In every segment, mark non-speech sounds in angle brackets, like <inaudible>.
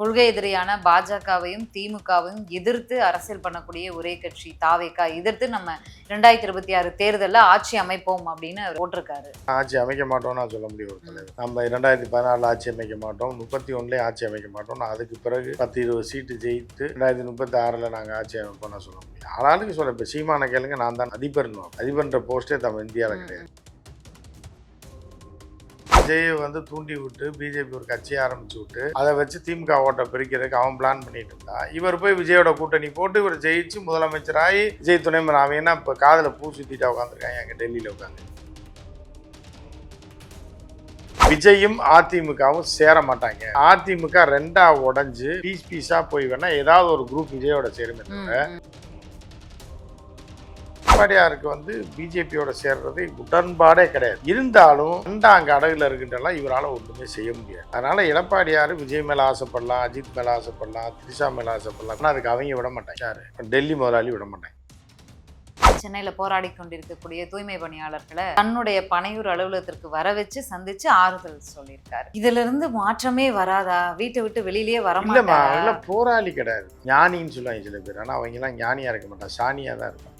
கொள்கை எதிரியான பாஜகவையும் திமுகவையும் எதிர்த்து அரசியல் பண்ணக்கூடிய ஒரே கட்சி தாவேக்கா எதிர்த்து நம்ம ரெண்டாயிரத்தி இருபத்தி ஆறு தேர்தலில் ஆட்சி அமைப்போம் அப்படின்னு அவர் போட்டிருக்காரு. ஆட்சி அமைக்க மாட்டோம்னு நான் சொல்ல முடியும் ஒரு தலைவர். நம்ம இரண்டாயிரத்தி பதினாலில் ஆட்சி அமைக்க மாட்டோம். முப்பத்தி ஒன்றுலேயே ஆட்சி அமைக்க மாட்டோம் நான் அதுக்கு பிறகு பத்து இருபது சீட்டு ஜெயித்து ரெண்டாயிரத்தி முப்பத்தி ஆறில் நாங்கள் ஆட்சி அமைப்போம் நான் சொல்ல முடியும். ஆளாளுக்கு சொல்ல இப்போ சீமான கேளுங்க நான் தான் அதிபர்னு. அதிபர்ன்ற போஸ்ட்டே நம்ம இந்தியாவில் கிடையாது. விஜயை வந்து தூண்டி விட்டு பிஜேபி ஒரு கட்சியை ஆரம்பிச்சு விட்டு அதை வச்சு திமுக ஓட்டை பிரிக்கிறதுக்கு அவன் பிளான் பண்ணிட்டு இருந்தான். இவர் போய் விஜயோட கூட்டணி போட்டு இவர் ஜெயிச்சு முதலமைச்சராகி விஜய் துணை அவன் என்ன இப்போ காதில் பூ சுத்திட்டு உட்காந்துருக்காங்க எங்கள் டெல்லியில் உட்காந்து விஜயும் அதிமுகவும் சேர மாட்டாங்க. அதிமுக ரெண்டா உடைஞ்சு பீஸ் பீஸா போய் வேணா ஏதாவது ஒரு குரூப் விஜயோட சேருமே தவிர எடப்பாடியாருக்கு வந்து பிஜேபியோட சேர்றது உடன்பாடே கிடையாது. இருந்தாலும் ரெண்டாங்க அடகுல இருக்கின்றலாம் இவரால் ஒன்றுமே செய்ய முடியாது. அதனால எடப்பாடியார் விஜய் மேல ஆசைப்படலாம் அஜித் மேல ஆசைப்படலாம் த்ரிஷா மேல ஆசைப்படலாம். ஆனா அதுக்கு அவங்க விட மாட்டாங்க. யாரு? டெல்லி முதலாளி விட மாட்டாங்க. சென்னையில போராடி கொண்டிருக்கக்கூடிய தூய்மை பணியாளர்களை தன்னுடைய பனையூர் அலுவலகத்திற்கு வர வச்சு சந்திச்சு ஆறுதல் சொல்லியிருக்காரு. இதுல இருந்து மாற்றமே வராதா? வீட்டை விட்டு வெளியிலேயே வர இல்லம்மா போராளி கிடையாது. ஞானின்னு சொல்லுவாங்க சில பேர். ஆனா அவங்க எல்லாம் ஞானியா இருக்க மாட்டாங்க. சாணியா தான் இருக்கும்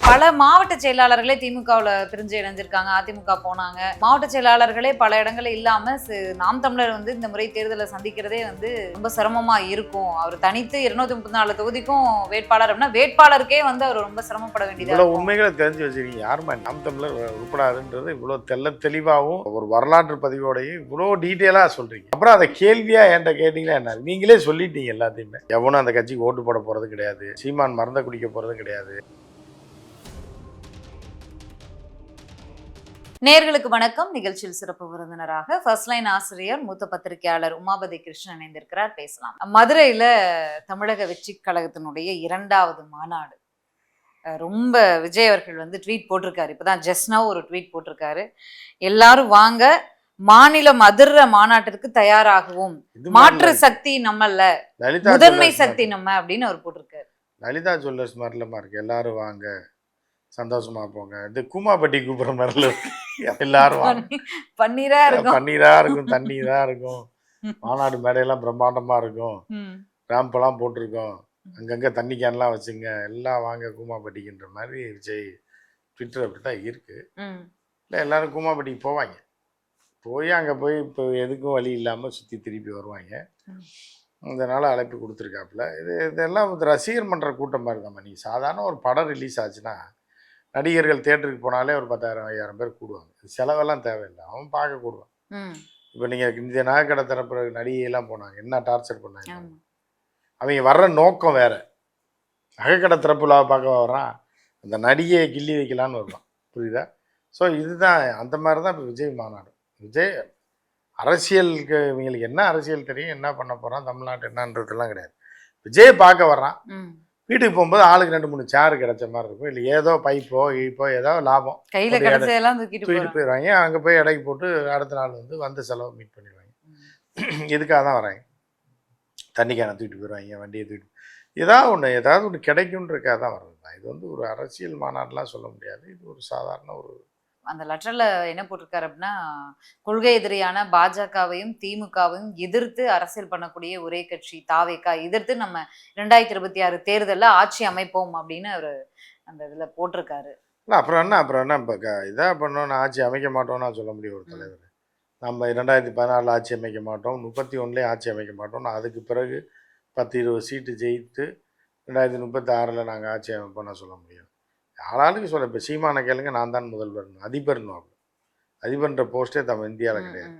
பல மாவட்ட செயலாளர்களே திமுகவுல பிரிஞ்சு இணைஞ்சிருக்காங்க அதிமுக போனாங்க. மாவட்ட செயலாளர்களே பல இடங்கள்ல இல்லாம சி- நாம் தமிழர் வந்து இந்த முறை தேர்தலை சந்திக்கிறதே வந்து ரொம்ப சிரமமா இருக்கும். அவர் தனித்து இருநூத்தி முப்பத்தி நாலு தொகுதிக்கும் வேட்பாளர் அப்படின்னா வேட்பாளருக்கே வந்து அவர் ரொம்ப சிரமப்பட வேண்டியதா. உண்மைகளை தெரிஞ்சு வச்சிருக்கீங்க. யாருமா நாம் தமிழர் உருப்படாதுன்றது இவ்வளவு தெள்ள தெளிவாகவும் ஒரு வரலாற்று பதிவோடையும் இவ்வளோ டீட்டெயிலா சொல்றீங்க. அப்புறம் அதை கேள்வியா என்கிட்ட கேட்டீங்களா என்ன? நீங்களே சொல்லிட்டீங்க எல்லாத்தையுமே. எவனும் அந்த கட்சிக்கு ஓட்டு போட போறது கிடையாது. சீமான் மறந்த குடிக்க போறது கிடையாது. நேர்களுக்கு வணக்கம். நிகழ்ச்சியில் சிறப்பு விருந்தினராக ஃபர்ஸ்ட் லைன் ஆசிரியர் மூத்த பத்திரிகையாளர் உமாபதி கிருஷ்ணன் இணைந்திருக்கிறார். பேசலாம். மதுரையில தமிழக வெற்றி கழகத்தினுடைய இரண்டாவது மாநாடு. ரொம்ப விஜய் அவர்கள் வந்து ட்வீட் போட்டிருக்காரு. இப்பதான் நவ் ஒரு ட்வீட் போட்டிருக்காரு. எல்லாரும் வாங்க மாநிலம் அதிர்ற மாநாட்டிற்கு தயாராகவும். மாற்று சக்தி நம்மல்ல. முதன்மை சக்தி நம்ம அப்படின்னு அவர் போட்டிருக்காரு. லலிதா ஜுவல்லர்ஸ் மாதிரிலமா இருக்கு எல்லாரும் வாங்க சந்தோஷமா போங்க. இது கூமாப்பட்டி கூப்பிடுற மாதிரில இருக்கு. <laughs> எல்லாரும் பன்னீரா இருக்கும். பன்னீரா இருக்கும் தண்ணீரா இருக்கும். மாநாடு மேடையெல்லாம் பிரம்மாண்டமா இருக்கும். ம். ரேம்பெல்லாம் போட்டிருக்கோம். அங்கங்கே தண்ணி கேன்லாம் வச்சுங்க எல்லாம் வாங்க கூமாப்பட்டிக்குன்ற மாதிரி விஜய் ட்விட்டர் அப்படி தான் இருக்குது ம். இல்லை எல்லாரும் கூமாப்பட்டிக்கு போவாங்க. போய் அங்கே போய் இப்போ எதுக்கும் வழி இல்லாமல் சுற்றி திருப்பி வருவாங்க. இதனால் அழைப்பு கொடுத்துருக்காப்புல. இது இதெல்லாம் ரசிகர் மன்ற கூட்டம் மாதிரி தான் நீ சாதாரண ஒரு படம் ரிலீஸ் ஆச்சுன்னா நடிகர்கள் தேட்டருக்கு போனாலே ஒரு பத்தாயிரம் ஐயாயிரம் பேர் கூடுவாங்க. செலவெல்லாம் தேவையில்லை. அவன் பார்க்க கூடுவான். இப்போ நீங்கள் இந்த நகைக்கடை தரப்புற நடிகையெல்லாம் போனாங்க. என்ன டார்ச்சர் பண்ணாங்க. அவங்க வர்ற நோக்கம் வேற. நகைக்கடை திறப்புலா பார்க்க வர்றான். அந்த நடிகையை கிள்ளி வைக்கலான்னு வருவான். புரியுதா? ஸோ இதுதான். அந்த மாதிரி தான் இப்போ விஜய் மாநாடு. விஜய் அரசியலுக்கு இவங்களுக்கு என்ன அரசியல் தெரியும்? என்ன பண்ண போகிறான் தமிழ்நாட்டு என்னன்றதுலாம் கிடையாது. விஜய் பார்க்க வர்றான். வீட்டுக்கு போகும்போது ஆளுக்கு ரெண்டு மூணு சேர் கிடைச்ச மாதிரி இருக்கும். இல்லை ஏதோ பைப்போ இப்போ ஏதோ லாபம். கையில கிடைச்சதெல்லாம் தூக்கிட்டு போயிடுவாங்க. அங்கே போய் எடைக்கு போட்டு அடுத்த நாள் வந்து வந்த செலவு மீட் பண்ணிடுவாங்க. <clears throat> இதுக்காக தான் வராங்க. தண்ணி கேனை தூக்கிட்டு போயிடுவாங்க வண்டியை தூக்கிட்டு ஏதாவது ஒன்று ஏதாவது ஒன்று கிடைக்குன்றக்காக தான் வர்றது தான் இது வந்து ஒரு அரசியல் மாநாடுலாம் சொல்ல முடியாது. இது ஒரு சாதாரண ஒரு அந்த லெட்டர்ல என்ன போட்டிருக்காரு அப்படின்னா கொள்கை எதிரியான பாஜகவையும் திமுகவையும் எதிர்த்து அரசியல் பண்ணக்கூடிய ஒரே கட்சி தாவேக்கா எதிர்த்து நம்ம ரெண்டாயிரத்தி இருபத்தி ஆறு தேர்தல்ல ஆட்சி அமைப்போம் அப்படின்னு அவரு அந்த இதுல போட்டிருக்காரு. இல்லை அப்புறம் என்ன அப்புறம் என்ன இப்போ க இதாக பண்ணோம் நான் ஆட்சி அமைக்க மாட்டோம்னா சொல்ல முடியும் ஒரு. தலைவர். நம்ம ரெண்டாயிரத்தி பதினாலில் ஆட்சி அமைக்க மாட்டோம் முப்பத்தி ஒன்றுலேயே ஆட்சி அமைக்க மாட்டோம் நான் அதுக்கு பிறகு பத்து இருபது சீட்டு ஜெயித்து ரெண்டாயிரத்தி முப்பத்தி ஆறில் நாங்கள் ஆட்சி அமைப்போம்னா சொல்ல முடியும். ஆளாளுக்கு சொல்ல இப்போ சீமான கேளுங்க நான் தான் முதல்வர் அதிபர்னு அதிபர்ன்ற போஸ்ட்டே நம்ம இந்தியாவில் கிடையாது.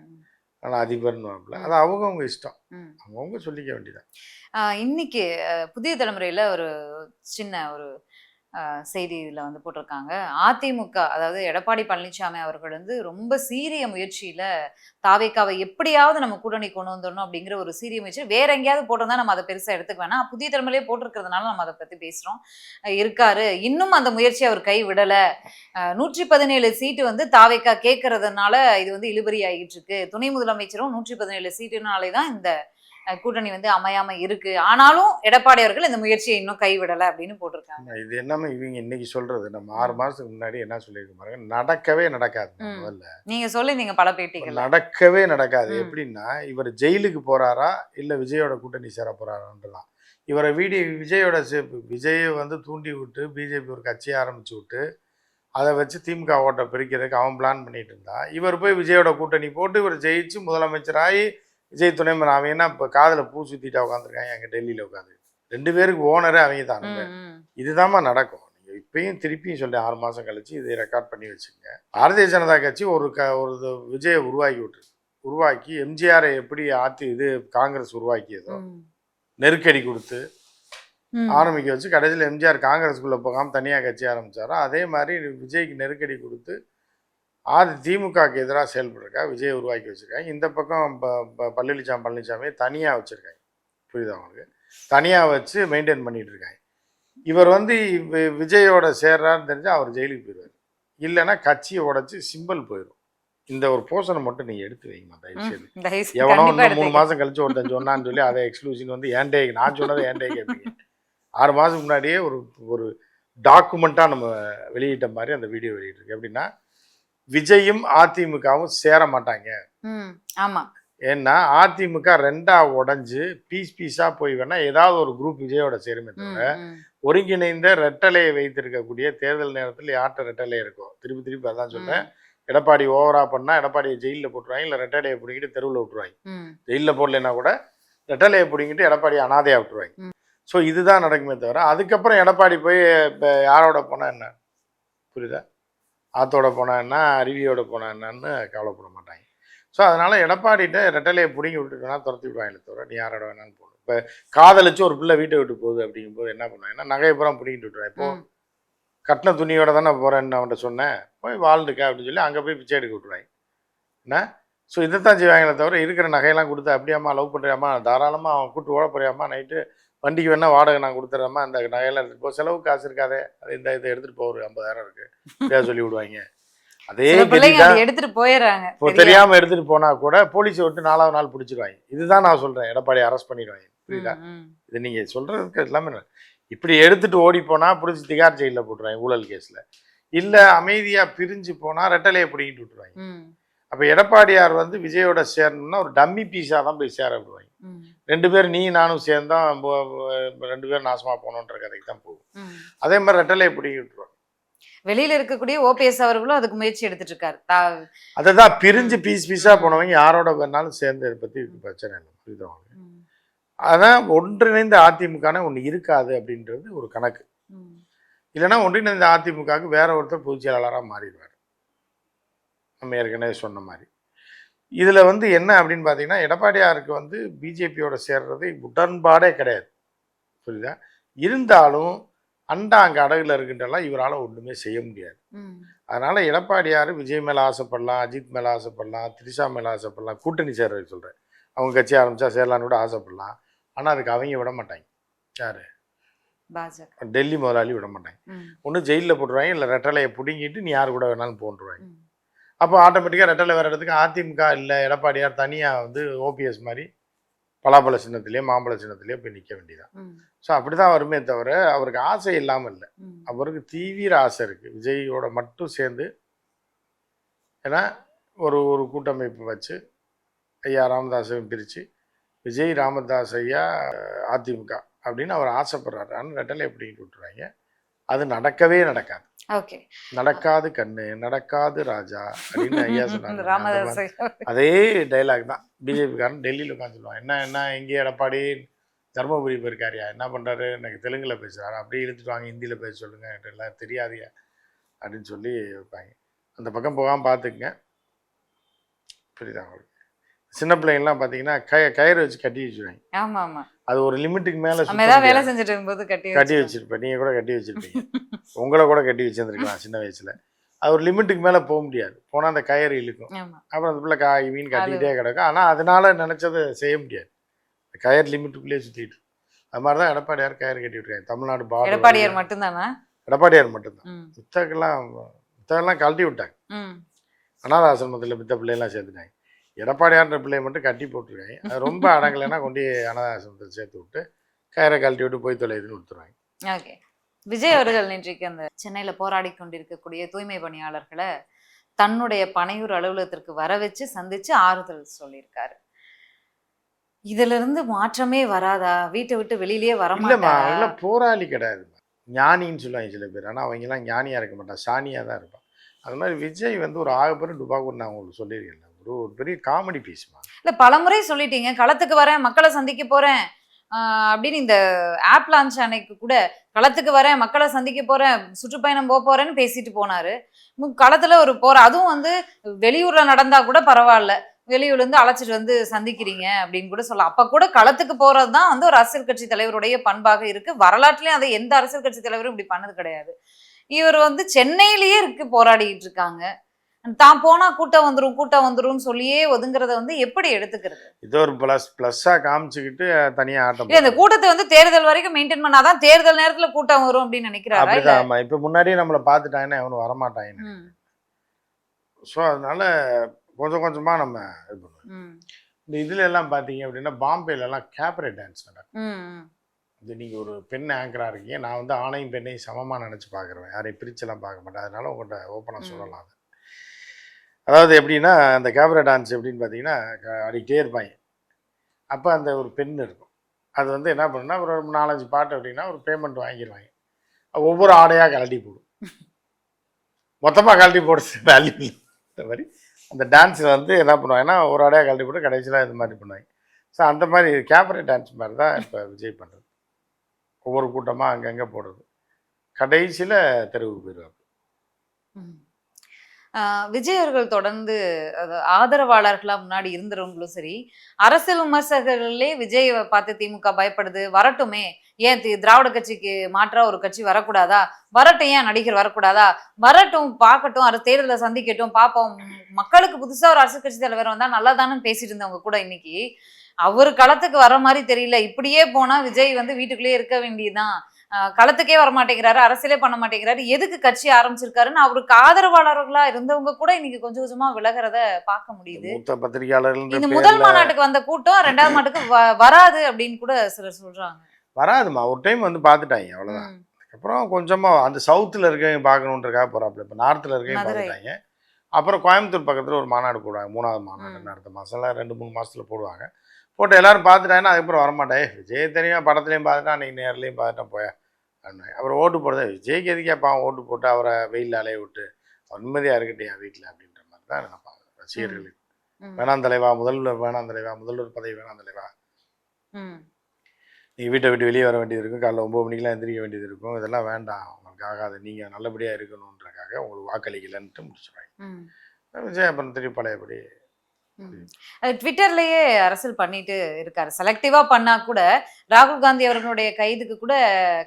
ஆனால் அதிபர்னு ம். அது அவங்கவுங்க இஷ்டம். அவங்கவுங்க சொல்லிக்க வேண்டியதான் இன்னைக்கு புதிய தலைமுறையில ஒரு சின்ன ஒரு செய்தி இதில் வந்து போட்டிருக்காங்க. அதிமுக அதாவது எடப்பாடி பழனிசாமி அவர்கள் வந்து ரொம்ப சீரிய முயற்சியில் தாவேக்காவை எப்படியாவது நம்ம கூட்டணி கொண்டு வந்துடணும் அப்படிங்கிற ஒரு சீரிய முயற்சி. வேற எங்கேயாவது போட்டிருந்தா நம்ம அதை பெருசாக எடுத்துக்க வேணாம். புதிய தலைமுறையிலே போட்டிருக்கிறதுனால நம்ம அதை பற்றி பேசுகிறோம் இருக்காரு. இன்னும் அந்த முயற்சியை அவர் கை விடலை. நூற்றி பதினேழு சீட்டு வந்து தாவேக்கா கேட்கறதுனால இது வந்து இழுபறி ஆகிட்டு இருக்கு. துணை முதலமைச்சரும் நூற்றி பதினேழு சீட்டுனாலே தான் இந்த கூட்டணி வந்து அமையாம இருக்கு. ஆனாலும் எடப்பாடி அவர்கள் இந்த முயற்சியை இன்னும் கைவிடல அப்படின்னு போட்டிருக்காங்க. இது என்னமே இவங்க இன்னைக்கு சொல்றது. நம்ம ஆறு மாசத்துக்கு முன்னாடி என்ன சொல்லியிருக்க பாருங்க? நடக்கவே நடக்காது. முதல்ல. நீங்க சொல்லி நீங்க பல பேட்டிகள். நடக்கவே நடக்காது. எப்படின்னா இவர் ஜெயிலுக்கு போறாரா இல்ல விஜயோட கூட்டணி சேர போறாரான்றதான் இவரை வீடியோ விஜயோட விஜயை வந்து தூண்டி விட்டு பிஜேபி ஒரு கட்சியை ஆரம்பிச்சு விட்டு அதை வச்சு திமுக ஓட்டை பிரிக்கிறதுக்கு அவன் பிளான் பண்ணிட்டு இருந்தா இவர் போய் விஜயோட கூட்டணி போட்டு இவர் ஜெயிச்சு முதலமைச்சராகி விஜய் துணை அவன் என்ன இப்போ காதில் பூ சுத்திட்டா உட்காந்துருக்காங்க அங்கே டெல்லியில் உட்காந்து ரெண்டு பேருக்கு ஓனரே அவங்க தான். இதுதாம்மா நடக்கும் நீங்கள் இப்பயும் திருப்பியும் சொல்லி ஆறு மாதம் கழிச்சு இதை ரெக்கார்ட் பண்ணி வச்சுங்க பாரதிய ஜனதா கட்சி ஒரு க ஒரு விஜயை உருவாக்கி விட்டுருக்கு உருவாக்கி எம்ஜிஆரை எப்படி ஆத்தி இது காங்கிரஸ் உருவாக்கியதோ. நெருக்கடி கொடுத்து. ஆரம்பிக்க வச்சு கடைசியில் எம்ஜிஆர் காங்கிரஸ்குள்ளே போகாமல் தனியாக கட்சி ஆரம்பிச்சாரோ அதே மாதிரி விஜய்க்கு நெருக்கடி கொடுத்து ஆதி திமுகவுக்கு எதிராக செயல்படுறக்கா விஜய் உருவாக்கி வச்சுருக்காங்க. இந்த பக்கம் ப- பழனிசாமி பழனிசாமி தனியாக வச்சுருக்காங்க. புரியுதா உங்களுக்கு? தனியாக வச்சு மெயின்டைன் பண்ணிட்டு இருக்காங்க. இவர் வந்து விஜயோட சேர்றான்னு தெரிஞ்சா அவர் ஜெயிலுக்கு போயிடுவார். இல்லைன்னா கட்சியை உடைச்சு சிம்பிள் போயிடும். இந்த ஒரு போர்ஷனை மட்டும் நீங்கள் எடுத்து வைங்கம்மா தயவு செய்து. தயவு செஞ்சு எவனோ இன்னும் மூணு. மாசம் கழிச்சு ஒருத்தன் சொன்னான்னு சொல்லி அதை எக்ஸ்க்ளூசிவ் வந்து ஏன்டே நான் சொன்னதை ஏன்டே கேட்பீங்க? ஆறு மாதத்துக்கு முன்னாடியே ஒரு ஒரு டாக்குமெண்ட்டாக நம்ம வெளியிட்ட மாதிரி அந்த வீடியோ வெளியிட்டிருக்கு. எப்படின்னா விஜயும் அதிமுகவும் சேர மாட்டாங்க. ஆமா. ஏன்னா அதிமுக ரெண்டா உடைஞ்சு பீஸ் பீஸாக போய் வேணா ஏதாவது ஒரு குரூப் விஜயோட சேருமே தவிர. ஒருங்கிணைந்த ரெட்டலையை வைத்திருக்கக்கூடிய தேர்தல் நேரத்தில் யார்கிட்ட ரெட்டலை இருக்கும் திருப்பி திருப்பி அதான் சொல்றேன். எடப்பாடி ஓவரா பண்ணா எடப்பாடியை ஜெயிலில் போட்டுருவாங்க இல்லை ரெட்டலையை பிடிக்கிட்டு தெருவில் விட்டுருவாங்க. ஜெயிலில் போடலைன்னா கூட ரெட்டலையை பிடிங்கிட்டு எடப்பாடி அனாதையாக விட்டுருவாங்க. ஸோ இதுதான் நடக்குமே தவிர அதுக்கப்புறம் எடப்பாடி போய் இப்போ யாரோட போனால் என்ன? புரியுதா? ஆத்தோட போனால் என்ன அருவியோட போனால் என்னன்னு கவலைப்பட மாட்டாங்க. ஸோ அதனால எடப்பாடிகிட்ட ரெட்டலையை பிடிங்கி விட்டுட்டோன்னா துரத்தி விடுவாங்களே தவிர நீ யாரோட வேணாலும் போகணும் இப்போ காதலிச்சு ஒரு பிள்ளை வீட்டை விட்டு போகுது அப்படிங்கும்போது என்ன பண்ணுவாங்கன்னா நகையை பூரா பிடிங்கிட்டு விட்டுருவாங்க. இப்போ. கட்டின துணியோட தானே போகிறேன்னு அவன்கிட்ட சொன்னேன். போய் வாழ்ந்துக்க அப்படின்னு சொல்லி அங்கே போய் பிச்சை எடுக்க விட்டுருவாங்க. என்ன? ஸோ இதை தான் செய்வாங்களே தவிர இருக்கிற நகையெல்லாம் கொடுத்து அப்படியாம்மா லவ் பண்ணுறியாம்மா தாராளமாக அவன் கூட்டு ஓட போறியாம்மா நைட்டு வண்டிக்கு வேணா வாடகை நான் கொடுத்துட்றேம்மா அந்த நகையெல்லாம் எடுத்துகிட்டு போ. செலவு காசு இருக்காதே. அது இந்த இதை எடுத்துகிட்டு போ ஒரு ஐம்பதாயிரம் இருக்கு. இப்படியா சொல்லி விடுவாங்க. அதே எடுத்துட்டு போயிடுறாங்க. இப்போ தெரியாம. தெரியாமல் எடுத்துகிட்டு போனால் கூட போலீஸை விட்டு நாலாவது நாள் பிடிச்சிருவாங்க. இதுதான் நான் சொல்கிறேன் எடப்பாடி அரெஸ்ட் பண்ணிடுவாங்க. புரியுதா. இது நீங்கள் சொல்கிறதுக்கு எல்லாமே. இப்படி எடுத்துட்டு ஓடி போனால் பிடிச்சி திகார் ஜெயிலில் போட்டுருவாங்க ஊழல் கேஸில் இல்லை அமைதியாக பிரிஞ்சு போனால் ரெட்டலையை பிடிங்கிட்டு விட்டுருவாங்க. அப்போ எடப்பாடியார் வந்து விஜயோட சேரணும்னா ஒரு டம்மி பீஸாக தான் போய் சேர விடுவாங்க. ரெண்டு பேர் நீ நானும் போ- ரெண்டு பேரும் நாசமாக போகணுன்ற கதைக்கு தான் போகும். அதே மாதிரி ரெட்டலையை பிடிங்கி விட்டுருவாங்க. வெளியில இருக்கக்கூடிய ஓபிஎஸ் அவர்களும் அதுக்கு முயற்சி எடுத்துட்டு இருக்காரு தா- அதை தான் பிரிஞ்சு பீஸ் பீஸாக போனவங்க யாரோட வேணாலும் சேர்ந்து பற்றி பிரச்சனை இல்லை. புரியுதா உங்களுக்கு? ம், அதான் ஒன்றிணைந்த அதிமுகன்னு ஒன்று இருக்காது அப்படின்றது ஒரு கணக்கு. இல்லைன்னா ஒன்றிணைந்த அதிமுகவுக்கு வேற ஒருத்தர் பொதுச் செயலாளராக மாறிடுவார். நம்ம ஏற்கனவே சொன்ன மாதிரி. இதில் வந்து என்ன அப்படின்னு பார்த்தீங்கன்னா எடப்பாடியாருக்கு வந்து பிஜேபியோட சேர்றது உடன்பாடே கிடையாது. புரியுதா? இருந்தாலும் அண்டா அங்கே அடகுல இருக்கின்றலாம் இவரால் ஒன்றுமே செய்ய முடியாது. அதனால் எடப்பாடியார் விஜய் மேலே ஆசைப்படலாம் அஜித் மேலே ஆசைப்படலாம் திரிஷா மேலே ஆசைப்படலாம் கூட்டணி சேர்றது சொல்கிறேன் அவங்க கட்சி ஆரம்பித்தா சேரலான்னு கூட ஆசைப்படலாம். ஆனால் அதுக்கு அவங்க விட மாட்டாங்க. யார்? டெல்லி முதலாளி விட மாட்டாங்க. ஒன்று ஜெயிலில் போட்டுருவாங்க இல்லை ரெட்டலையை பிடுங்கிட்டு நீ யார் கூட வேணாலும் போன்றுவாங்க. அப்போ ஆட்டோமேட்டிக்காக ரெட்டலை வேறு இடத்துக்கு அதிமுக இல்லை எடப்பாடியார் தனியாக வந்து ஓபிஎஸ் மாதிரி பலாப்பழ சின்னத்திலேயே மாம்பழ சின்னத்திலேயே போய் நிற்க வேண்டியதான் ஸோ அப்படி தான் வருமே தவிர அவருக்கு ஆசை இல்லாமல் இல்லை. அவருக்கு தீவிர ஆசை இருக்குது விஜயோட மட்டும் சேர்ந்து ஏன்னா ஒரு ஒரு கூட்டமைப்பு வச்சு ஐயா ராமதாஸையும் பிரித்து விஜய் ராமதாஸ் ஐயா அதிமுக அப்படின்னு அவர் ஆசைப்படுறாரு. ஆனால் ரெட்டலை எப்படின்னு விட்டுருவாங்க அது நடக்கவே நடக்காது. ஓகே. நடக்காது கண்ணு நடக்காது ராஜா அப்படின்னு ஐயா <laughs> சொன்னாங்க. அதே டைலாக் தான். பிஜேபிக்காரன் டெல்லியில் உட்காந்து சொல்லுவான் என்ன என்ன எங்கே எடப்பாடி தருமபுரி போயிருக்காருயா? என்ன பண்ணுறாரு எனக்கு தெலுங்கில் பேசுகிறாரு அப்படியே இழுத்துட்டு வாங்க ஹிந்தியில் பேச சொல்லுங்க எல்லாம் தெரியாதியா அப்படின்னு சொல்லி வைப்பாங்க. அந்த பக்கம் போகாமல் பார்த்துக்குங்க. புரியுதா உங்களுக்கு? சின்ன பிள்ளைங்கள்லாம் பார்த்தீங்கன்னா கய கயிறு வச்சு கட்டி வச்சுருவாங்க. ஆமா ஆமா அது ஒரு லிமிட்டுக்கு மேலே வேலை செஞ்சுட்டு இருக்கும்போது கட்டி கட்டி. வச்சிருப்பேன். நீங்கள் கூட கட்டி வச்சிருப்பீங்க. <laughs> உங்களை கூட கட்டி வச்சிருந்துருக்கலாம் சின்ன வயசில். அது ஒரு லிமிட்டுக்கு மேலே போக முடியாது. போனால் அந்த கயிறு இழுக்கும். அப்புறம் அந்த பிள்ளை காய் மீன் கட்டிக்கிட்டே கிடக்கும். ஆனால் அதனால நினச்சதை செய்ய முடியாது. கயர் லிமிட்டுக்குள்ளேயே இருக்கும். அது மாதிரி தான் எடப்பாடியார் கயிறு கட்டி விட்டுருக்காங்க தமிழ்நாடு பாடு எடப்பாடியார் மட்டும்தானா? எடப்பாடியார் மட்டும்தான். ம், மித்தக்கெல்லாம் மித்தெல்லாம் கழட்டி விட்டாங்க. அனாத ஆசிரமத்தில் மித்த பிள்ளையெல்லாம் சேர்த்துட்டாங்க எடப்பாடியார்ன்ற பிள்ளைய மட்டும் கட்டி போட்டிருக்காங்க. அது ரொம்ப அடங்கலைன்னா கொண்டு அனாதாசிரமத்தில் சேர்த்து விட்டு கயிறை கழட்டி விட்டு போய் தொலைதுன்னு கொடுத்துருவாங்க. ஓகே. விஜய் அவர்கள் இன்றைக்கு அந்த சென்னையில போராடி கொண்டிருக்கக்கூடிய தூய்மை பணியாளர்களை தன்னுடைய பனையூர் அலுவலகத்திற்கு வர வச்சு சந்திச்சு ஆறுதல் சொல்லியிருக்காரு. இதுல இருந்து மாற்றமே வராதா? வீட்டை விட்டு வெளியிலேயே இல்லைம்மா வரமாட்டா அவங்களாம் போராளி கிடையாதும்மா ஞானின்னு சொல்லுவாங்க சில பேர். ஆனால் அவங்கெல்லாம் ஞானியாக இருக்க மாட்டான் சாணியாக தான் இருப்பான் அது மாதிரி விஜய் வந்து ஒரு ஆகப்பெரும் டுபாக்கூர் நான் உங்களுக்கு சொல்லியிருக்கேன் ஒரு ஒரு பெரிய காமெடி பீஸ்மா இல்ல பலமுறை சொல்லிட்டீங்க. களத்துக்கு வரேன் மக்களை சந்திக்க போறேன். அப்படின்னு இந்த ஆப் லான்ச் அன்னைக்கு கூட களத்துக்கு வரேன் மக்களை சந்திக்க போறேன் சுற்றுப்பயணம் போக போறேன்னு பேசிட்டு போனாரு. களத்தில் களத்துல ஒரு போற அதுவும் வந்து வெளியூர்ல நடந்தா கூட பரவாயில்ல. வெளியூர்ல இருந்து அழைச்சிட்டு வந்து சந்திக்கிறீங்க அப்படின்னு கூட சொல்லலாம். அப்ப கூட களத்துக்கு போறது தான் வந்து ஒரு அரசியல் கட்சி தலைவருடைய பண்பாக இருக்கு. வரலாற்றுலயும் அதை எந்த அரசியல் கட்சி தலைவரும் இப்படி பண்ணது கிடையாது. இவர் வந்து சென்னையிலேயே இருக்கு போராடிக்கிட்டு இருக்காங்க. தான் போனா கூட்டம் வந்துரும் கூட்டம் வந்துரும்னு சொல்லியே ஒதுங்குறத வந்து எப்படி எடுத்துக்கிறது? இது ஒரு ப்ளஸ் ப்ளஸ்ஸாக காமிச்சுக்கிட்டு தனியாக ஆட்டம் இந்த கூட்டத்தை வந்து தேர்தல் வரைக்கும் மெயின்டைன் பண்ணாதான் தேர்தல் நேரத்துல கூட்டம் வரும் அப்படின்னு நினைக்கிறாரா? ஆமாம் இப்போ முன்னாடியே நம்மளை பார்த்துட்டாங்கன்னா எவனும் வரமாட்டாங்க ஸோ அதனால கொஞ்சம் கொஞ்சமாக நம்ம இது பண்ணுவோம். இந்த இதுல எல்லாம் பார்த்தீங்க அப்படின்னா பாம்பேலலாம் கேப்ரே டான்ஸ் நடக்கும். இது நீங்கள் ஒரு பெண் ஆங்கராக இருக்கீங்க. நான் வந்து ஆணையும் பெண்ணையும் சமமாக நினச்சி பார்க்குறேன் யாரையும் பிரிச்செல்லாம் பார்க்க மாட்டேன். அதனால உங்கள்கிட்ட ஓப்பனாக. சொல்லலாம் அது. அதாவது எப்படின்னா அந்த கேப்ரா டான்ஸ் எப்படின்னு பார்த்தீங்கன்னா ஆடிக்கிட்டே இருப்பாங்க. அப்போ அந்த ஒரு பெண் இருக்கும். அது வந்து என்ன பண்ணுன்னா ஒரு நாலஞ்சு பாட்டு அப்படின்னா ஒரு பேமெண்ட் வாங்கிடுவாங்க ஒவ்வொரு ஆடையாக கழட்டி போடும். மொத்தமாக கழட்டி போடுறது வேல்யூ இந்த மாதிரி அந்த டான்ஸில் வந்து என்ன பண்ணுவாங்கன்னா ஒரு ஆடையாக கழட்டி போட்டு கடைசியில் இது மாதிரி பண்ணுவாங்க. ஸோ அந்த மாதிரி கேமரா டான்ஸ் மாதிரி தான் இப்போ விஜய் பண்ணுறது ஒவ்வொரு கூட்டமாக அங்கங்கே போடுறது. கடைசியில் தெருவுக்கு போயிடுவாங்க விஜய் அவர்கள் தொடர்ந்து அது முன்னாடி இருந்தவங்களும் சரி அரசியல் விமர்சகர்களே விஜய் பார்த்து திமுக பயப்படுது வரட்டுமே. ஏன் தி- திராவிட கட்சிக்கு மாற்றா ஒரு கட்சி வரக்கூடாதா? வரட்டும் ஏன் நடிகர் வரக்கூடாதா? வரட்டும் பார்க்கட்டும் அரசு தேர்தலை சந்திக்கட்டும் பார்ப்போம். மக்களுக்கு புதுசாக ஒரு அரசியல் கட்சி தலைவர் வந்தால் நல்லா பேசிட்டு இருந்தவங்க கூட இன்னைக்கு. அவர் களத்துக்கு வர மாதிரி தெரியல. இப்படியே போனால் விஜய் வந்து வீட்டுக்குள்ளேயே இருக்க வேண்டியதுதான். களத்துக்கே வர மாட்டேங்கிறாரு அரசியலே பண்ண மாட்டேங்கிறாரு. எதுக்கு கட்சி ஆரம்பிச்சிருக்காருன்னு அவருக்கு ஆதரவாளர்களா இருந்தவங்க கூட இன்னைக்கு கொஞ்சம் கொஞ்சமா விலகிறத பார்க்க முடியுது. மூத்த பத்திரிகையாளர்கள் இந்த முதல் மாநாட்டுக்கு வந்த கூட்டம் ரெண்டாவது மாட்டுக்கு வராது அப்படின்னு கூட சிலர் சொல்றாங்க. வராதுமா ஒரு டைம் வந்து பார்த்துட்டாங்க அவ்வளோதான் அப்புறம் கொஞ்சமாக அந்த சவுத்தில் இருக்கவங்க பார்க்கணுன்றக்காக போகிறாப்புல இப்போ நார்த்தில் இருக்கவங்க. பார்த்துட்டாங்க. அப்புறம் கோயம்புத்தூர் பக்கத்தில் ஒரு மாநாடு போடுவாங்க மூணாவது மாநாடு. அடுத்த மாதம்ல ரெண்டு மூணு மாசத்துல போடுவாங்க. போட்டு எல்லாரும் பார்த்துட்டாங்கன்னா அதுக்கப்புறம் வரமாட்டேன் விஜய் தெரியும் படத்துலையும் பார்த்துட்டா அன்றைக்கி நேர்லையும் பார்த்துட்டேன் போய. அப்புறம் ஓட்டு போடுறது விஜய்க்கு எதுக்கே பாவம் ஓட்டு போட்டு அவரை வெயில் அலைய விட்டு நிம்மதியாக இருக்கட்டும் என் வீட்டில் அப்படின்ற மாதிரி தான் நினைப்பாங்க ரசிகர்களுக்கு வேணாம் தலைவா முதல்வர் வேணாம் தலைவா முதல்வர் பதவி வேணாம் தலைவா. நீங்கள் வீட்டை விட்டு வெளியே வர வேண்டியது இருக்கும். காலைல ஒம்பது மணிக்கெலாம் எந்திரிக்க வேண்டியது இருக்கும். இதெல்லாம் வேண்டாம். உங்களுக்கு ஆகாது. நீங்கள் நல்லபடியாக இருக்கணுன்றக்காக உங்களுக்கு வாக்களிக்கலன்ட்டு முடிச்சுருவாங்க விஜய் அப்புறம் திருப்பி பழையபடி ட்விட்டர்லயே அரசியல் பண்ணிட்டு இருக்காரு. செலக்டிவா பண்ணா கூட ராகுல் காந்தி அவர்களுடைய கைதுக்கு கூட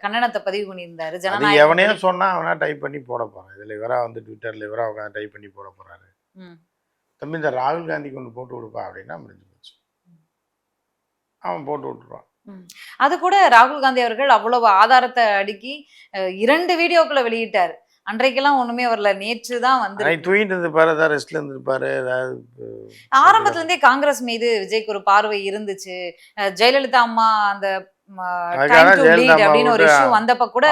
கண்டனத்தை பதிவு பண்ணியிருந்தாரு. ஜனநாயகம் எவனையோ சொன்னால் அவனா டைப் பண்ணி போட போகிறான் இதில் இவரா வந்து ட்விட்டரில் இவரா உட்காந்து டைப் பண்ணி போட போகிறாரு ம். தம்பி இந்த ராகுல் காந்திக்கு ஒன்று போட்டு கொடுப்பா அப்படின்னா முடிஞ்சு போச்சு. அவன் போட்டு விட்டுருவான். அது கூட ராகுல் காந்தி அவர்கள் அவ்வளவு ஆதாரத்தை அடுக்கி இரண்டு வீடியோக்களை வெளியிட்டாரு. அன்றைக்கெல்லாம் ஒண்ணுமே வரல. நேற்று தான் வந்து தூங்கிட்டு இருந்திருப்பாரு ஏதாவது ரெஸ்ட்ல இருந்திருப்பாரு ஏதாவது ஆரம்பத்துல இருந்தே காங்கிரஸ் மீது விஜய்க்கு ஒரு பார்வை இருந்துச்சு. ஜெயலலிதா அம்மா அந்த அப்படின்னு ஒரு இஷ்யூ வந்தப்ப கூட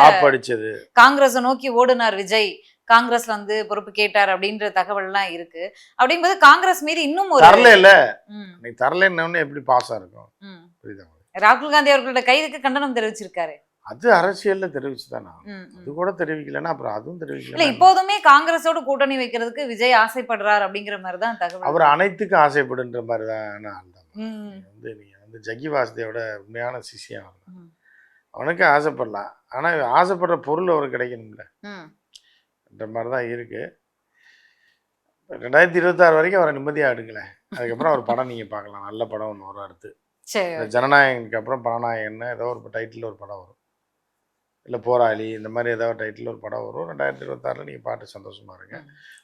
காங்கிரஸை நோக்கி ஓடுனார் விஜய். காங்கிரஸ்ல வந்து பொறுப்பு கேட்டார் அப்படின்ற தகவல் எல்லாம் இருக்கு. அப்படிங்கும்போது காங்கிரஸ் மீது இன்னும் ஒரு தரல இல்ல. இன்னைக்கு தரலன்னு எப்படி பாஸா இருக்கும்? ராகுல் காந்தி அவர்களோட கைதுக்கு கண்டனம் தெரிவிச்சிருக்காரு. அது அரசியல்ல தெரிவிச்சு தானே ம், ம். அது கூட தெரிவிக்கலன்னா அப்புறம் அதுவும் தெரிவிக்கல இப்போதுமே காங்கிரஸோட கூட்டணி வைக்கிறதுக்கு விஜய் ஆசைப்படுறார் அப்படிங்கிற மாதிரி தான் தகவல். அவர் அனைத்துக்கும் ஆசைப்படுன்ற மாதிரி. தான் ஆள் தான் வந்து நீங்க வந்து ஜக்கி வாசுதேவோட உண்மையான சிஷியம் அவனுக்கு ஆசைப்படலாம். ஆனா ஆசைப்படுற பொருள் அவருக்கு கிடைக்கணும்ல. மாதிரி தான் இருக்கு. ரெண்டாயிரத்தி இருபத்தாறு வரைக்கும் அவரை நிம்மதியாக எடுக்கல. அதுக்கப்புறம் ஒரு படம் நீங்கள் பார்க்கலாம். நல்ல படம் ஒன்று வரும் அடுத்து. ஜனநாயகனுக்கு அப்புறம் பணநாயகன்னு ஏதோ ஒரு டைட்டில் ஒரு படம் வரும். இல்லை போராளி இந்த மாதிரி ஏதோ ஒரு டைட்டில் ஒரு படம் வரும். ரெண்டாயிரத்தி இருபத்தாறில் நீங்கள் பாட்டு சந்தோஷமா இருங்க.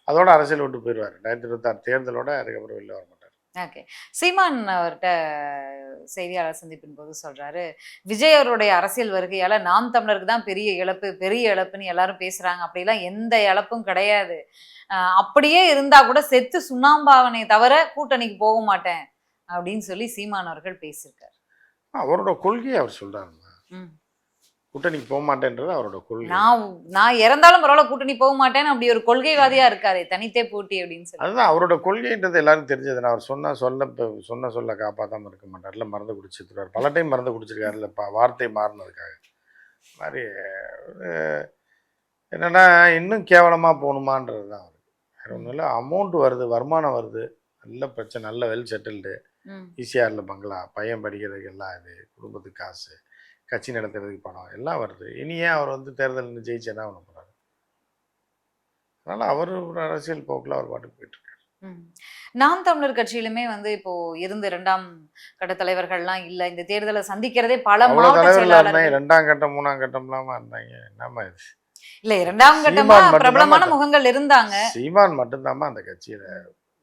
அதோட அரசியல் விட்டு போயிடுவார் ரெண்டாயிரத்தி இருபத்தாறு தேர்தலோட அதுக்கப்புறம் வெளில வர மாட்டார். ஓகே. சீமான் அவர்கிட்ட செய்தியாளர் சந்திப்பின் போது சொல்றாரு விஜய் அவருடைய அரசியல் வருகையால நாம் தமிழருக்கு தான் பெரிய இழப்பு பெரிய இழப்புன்னு எல்லாரும் பேசுறாங்க. அப்படிலாம் எந்த இழப்பும் கிடையாது. அப்படியே இருந்தா கூட செத்து சுண்ணாம்பாவனை தவிர கூட்டணிக்கு போக மாட்டேன். அப்படின்னு சொல்லி சீமான் அவர்கள் பேசியிருக்காரு. அவரோட கொள்கையை அவர் சொல்றாருமா? ம். கூட்டணிக்கு போக மாட்டேன்றது அவரோட கொள்கை. நான் நான் இறந்தாலும் பரவாயில்ல கூட்டணி போக மாட்டேன்னு அப்படி ஒரு கொள்கைவாதியா இருக்காரு தனித்தே போட்டி அப்படின்னு சொல்லி. அதுதான் அவரோட கொள்கைன்றது எல்லாரும் தெரிஞ்சது. நான் அவர் சொன்னா சொல்ல இப்ப சொன்ன சொல்ல காப்பாத்தாம இருக்க மாட்டார்ல மருந்து குடிச்சிருவார் பல டைம் மருந்து குடிச்சிருக்காருல்ல ப- வார்த்தை மாறினதுக்காக. மாதிரி என்னன்னா இன்னும் கேவலமா போகணுமான்றது தான் அவருக்கு வேற ஒன்றும் இல்லை. அமௌண்ட் வருது வருமானம் வருது. நல்ல பிரச்சனை நல்ல வெல் செட்டில்டு. ஈசிஆரில் பங்களா பையன் படிக்கிறதுக்கு எல்லாம் இது குடும்பத்துக்கு காசு. கட்சி நடத்துறதுக்கு பணம் எல்லாம் வருது. இனி ஏன் அவர் வந்து தேர்தல் ஜெயிச்சு என்ன பண்ண போறாரு? அதனால அவர் ஒரு அரசியல் போக்கில் அவர் பாட்டுக்கு போயிட்டு இருக்காரு. ம். நாம் தமிழர் கட்சியிலுமே வந்து இப்போ இருந்த இரண்டாம் கட்ட தலைவர்கள்லாம் இல்ல. இந்த தேர்தலை சந்திக்கிறதே பல தலைவர்கள் இருந்தாங்க செயலாளர்கள். ரெண்டாம் கட்டம் மூணாம் கட்டம்லாமா இருந்தாங்க என்னம்மா இது? இல்ல இரண்டாம் கட்டமா பிரபலமான முகங்கள் இருந்தாங்க. சீமான் மட்டும்தாம்மா அந்த கட்சியில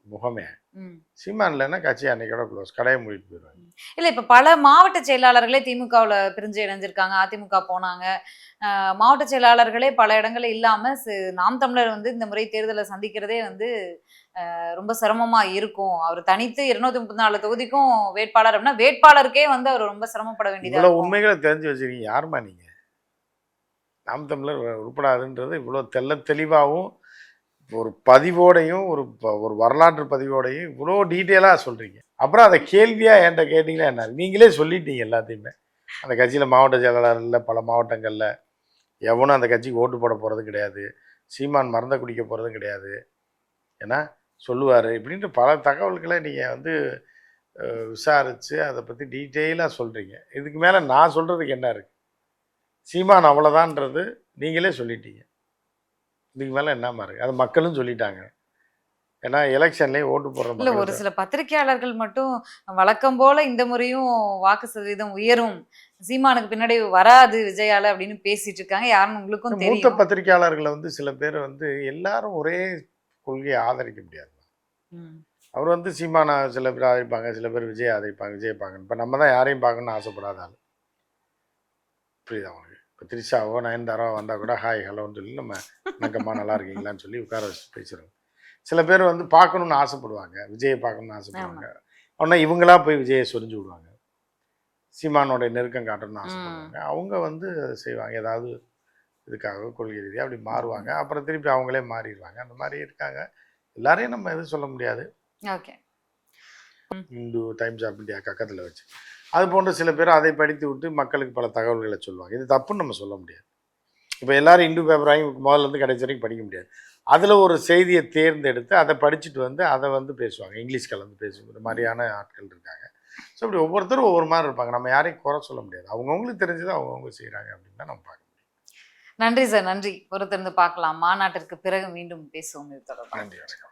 முகமே. சீமான் இல்லைன்னா கட்சி அன்னைக்கோட க்ளோஸ் கடையை மூடிட்டு போயிடுவாங்க இல்ல இப்ப பல மாவட்ட செயலாளர்களே திமுகவுல பிரிஞ்சு இணைஞ்சிருக்காங்க. அதிமுக போனாங்க. மாவட்ட செயலாளர்களே பல இடங்கள்ல இல்லாம சி- நாம் தமிழர் வந்து இந்த முறை தேர்தலை சந்திக்கிறதே வந்து ரொம்ப சிரமமா இருக்கும். அவர் தனித்து இருநூத்தி முப்பத்தி நாலு தொகுதிக்கும் வேட்பாளர் அப்படின்னா வேட்பாளருக்கே வந்து அவர் ரொம்ப சிரமப்பட வேண்டியதா உண்மைகளை தெரிஞ்சு வச்சிருக்கீங்க. யாரும்மா நீங்க? நாம் தமிழர் உருப்படாதுன்றது இவ்வளோ தெள்ள தெளிவாகவும் ஒரு பதிவோடையும் ஒரு ப- ஒரு வரலாற்று பதிவோடையும் இவ்வளோ டீட்டெயிலாக சொல்கிறீங்க அப்புறம் அதை கேள்வியாக என்கிட்ட கேட்டிங்களா என்ன? நீங்களே சொல்லிட்டீங்க எல்லாத்தையுமே. அந்த கட்சியில் மாவட்ட செயலாளர் இல்லை பல மாவட்டங்களில். எவனும் அந்த கட்சிக்கு ஓட்டு போட போகிறது கிடையாது. சீமான் மறந்த குடிக்க போகிறதும் கிடையாது. ஏன்னா சொல்லுவார். இப்படின்ட்டு பல தகவல்களை நீங்கள் வந்து விசாரித்து அதை பற்றி டீட்டெயிலாக சொல்கிறீங்க இதுக்கு மேலே நான் சொல்கிறதுக்கு என்ன இருக்குது சீமான் அவ்வளோதான்றது நீங்களே சொல்லிட்டீங்க. இதுக்கு மேலே என்னமா இருக்குது அது மக்களும் சொல்லிட்டாங்க. ஏன்னா எலெக்ஷன்லேயே ஓட்டு போடுற இல்ல ஒரு சில பத்திரிகையாளர்கள் மட்டும் வழக்கம் போல இந்த முறையும் வாக்கு சதவீதம் உயரும். சீமானுக்கு பின்னாடி வராது விஜயால அப்படின்னு பேசிட்டு இருக்காங்க. யாருன்னு உங்களுக்கும் மூத்த தெரியும். பத்திரிக்கையாளர்களை வந்து சில பேர் வந்து எல்லாரும் ஒரே கொள்கையை ஆதரிக்க முடியாது. அவர் வந்து சீமானை சில பேர் ஆதரிப்பாங்க சில பேர் விஜய் ஆதரிப்பாங்க விஜய் பார்க்கணும். இப்போ நம்ம தான் யாரையும் பார்க்கணும்னு ஆசைப்படாத ஆள். புரியுதா அவனுக்கு இப்போ த்ரிஷாவோ நயன்தாராவோ வந்தால் கூட ஹாய் ஹலோன்னு சொல்லி நம்ம வணக்கம்மா நல்லா இருக்கீங்களான்னு சொல்லி உட்கார வச்சு பேசுகிறோம் சில பேர் வந்து பார்க்கணுன்னு ஆசைப்படுவாங்க விஜயை பார்க்கணுன்னு ஆசைப்படுவாங்க. உடனே இவங்களா போய் விஜயை சொரிஞ்சு விடுவாங்க. சீமானோட நெருக்கம் காட்டணும்னு ஆசைப்படுவாங்க. அவங்க வந்து அதை செய்வாங்க. ஏதாவது இதுக்காக கொள்கை ரீதியாக அப்படி மாறுவாங்க. அப்புறம் திருப்பி அவங்களே மாறிடுவாங்க. அந்த மாதிரி இருக்காங்க. எல்லாரையும் நம்ம எதுவும் சொல்ல முடியாது. Okay. Hindu Times of India பக்கத்தில் வச்சு. அது போன்ற சில பேர் அதை படித்து விட்டு மக்களுக்கு பல தகவல்களை சொல்லுவாங்க. இது தப்புன்னு நம்ம சொல்ல முடியாது. இப்போ எல்லாரும் இந்து பேப்பர் வாங்கி முதல்ல இருந்து கடைசி வரைக்கும் படிக்க முடியாது. அதில் ஒரு செய்தியை தேர்ந்தெடுத்து அதை படிச்சுட்டு வந்து அதை வந்து பேசுவாங்க. இங்கிலீஷ் கலந்து இந்த மாதிரியான ஆட்கள் இருக்காங்க. ஸோ இப்படி ஒவ்வொருத்தரும் ஒவ்வொரு மாதிரி இருப்பாங்க. நம்ம யாரையும் குறை சொல்ல முடியாது. அவங்கவுங்களுக்கு தெரிஞ்சதை அவங்கவுங்க செய்கிறாங்க அப்படின்னு தான் நம்ம பார்க்க முடியும். நன்றி சார். நன்றி. பொறுத்திருந்து பார்க்கலாம். மாநாட்டிற்கு பிறகு மீண்டும் பேசுவோம். இது தொடர்பாக. நன்றி. வணக்கம்.